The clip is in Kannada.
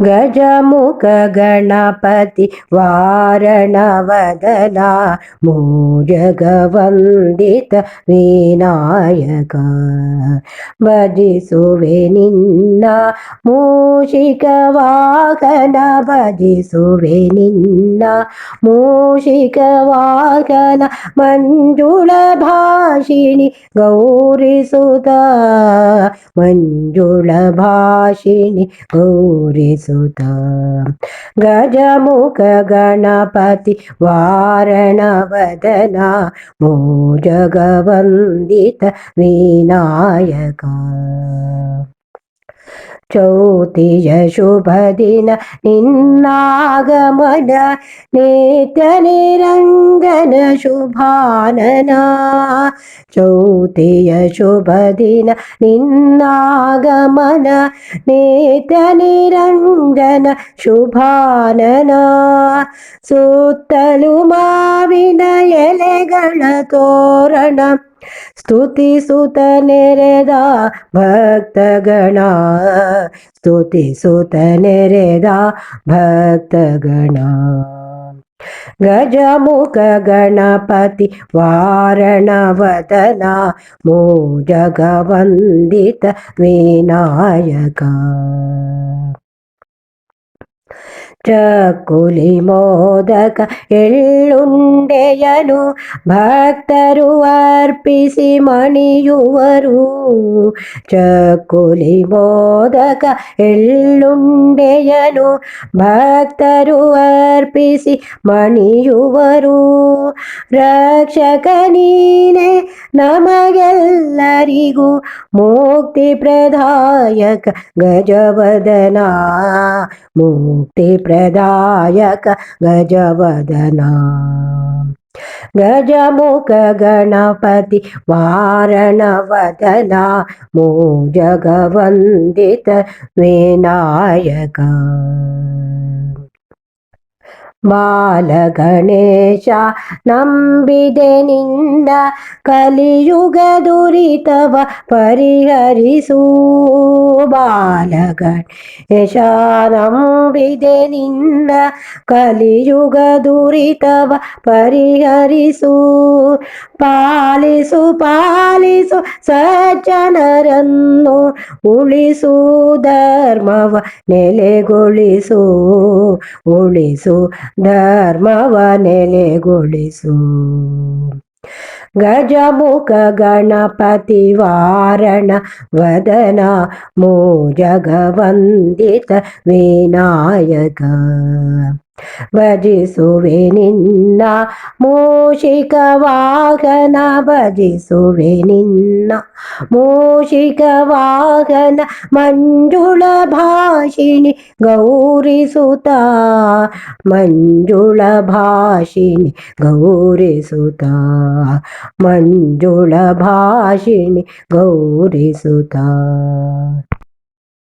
ಗಜಮುಖ ಗಣಪತಿ ವಾರಣವದನ ಮೋಜಗವಂದಿತ ವಿನಾಯಕ ಭಜಿಸುವೆ ನಿನ್ನ ಮೂಷಿಕ ವಾಹನ ಭಜಿಸುವೆ ನಿನ್ನ ಮೂಷಿಕ ವಾಹನ ಮಂಜುಳ ಭಾಷಿಣಿ ಗೌರಿಸುತ್ತ ಮಂಜುಳ ಭಾಷಿಣಿ ಗೌರಿಸುತ್ತ ಗಜಮುಖ ಗಣಪತಿ ವಾರಣವದನ ಮೋಜಗವಂದಿತ ವಿನಾಯಕ ಚೌತಿಯ ಶುಭ ದಿನ ನಿನ್ನಾಗಮನ ನಿತ್ಯ ನಿರಂಜನ ಶುಭಾನನ ಚೌತಿಯ ಶುಭ ದಿನ ನಿನ್ನಾಗಮನ ನಿತ್ಯ ನಿರಂಜನ ಶುಭಾನನ ಸುತ್ತಲು ಮಾವಿನ ಎಲೆಗಳ ತೋರಣ ಸ್ತುತಿಸುತ ನೆರೆದ ಭಕ್ತಗಣ ಸ್ತುತಿಸುತ ನೆರೆದ ಭಕ್ತಗಣ ಗಜಮುಖ ಗಣಪತಿ ವಾರಣವದನ ಮೋಜಗವಂದಿತ ವಿನಾಯಕ ಚಕ್ಕುಲಿ ಮೋದಕ ಎಳ್ಳುಂಡೆಯನು ಭಕ್ತರು ಅರ್ಪಿಸಿ ಮಣಿಯುವರು ಚಕುಲಿ ಮೋದಕ ಎಳ್ಳುಂಡೆಯನು ಭಕ್ತರು ಅರ್ಪಿಸಿ ಮಣಿಯುವರು ರಕ್ಷಕ ನೀನೆ ನಮಗೆಲ್ಲರಿಗೂ ಮುಕ್ತಿ ಪ್ರದಾಯಕ ಗಜವದನ ಮುಕ್ತಿ वरदायक गजवदना गजमुख गणपति वारणवदना मो जगवन्दित विनायका ಬಾಲಗಣೇಶ, ನಂಬಿದೆ ನಿನ್ನ ಕಲಿಯುಗ ದುರಿತವ ಪರಿಹರಿಸು. ಬಾಲಗಣೇಶ, ನಂಬಿದೆ ನಿನ್ನ ಕಲಿಯುಗ ದುರಿತವ ಪರಿಹರಿಸು. ಪಾಲಿಸು ಪಾಲಿಸು ಸಜ್ಜನರನ್ನು ಉಳಿಸು. ಧರ್ಮವ ನೆಲೆಗೊಳಿಸು, ಉಳಿಸು ಧರ್ಮವ ನೆಲೆಗೊಳಿಸು ಗಜಮುಖ ಗಣಪತಿ ವಾರಣ ವದನ ಮೋಜಗವಂದಿತ ವಿನಾಯಕ ಭಜಿಸುವೆ ನಿನ್ನ ಮೂಷಿಕ ವಾಹನ, ಭಜಿಸುವೆ ನಿನ್ನ ಮೂಷಿಕ ವಾಹನ, ಮಂಜುಳ ಭಾಷಿಣಿ ಗೌರಿಸುತ್ತ, ಮಂಜುಳ ಭಾಷಿಣಿ ಗೌರಿಸುತ್ತ, ಮಂಜುಳ ಭಾಷಿಣಿ ಗೌರಿಸುತ್ತ.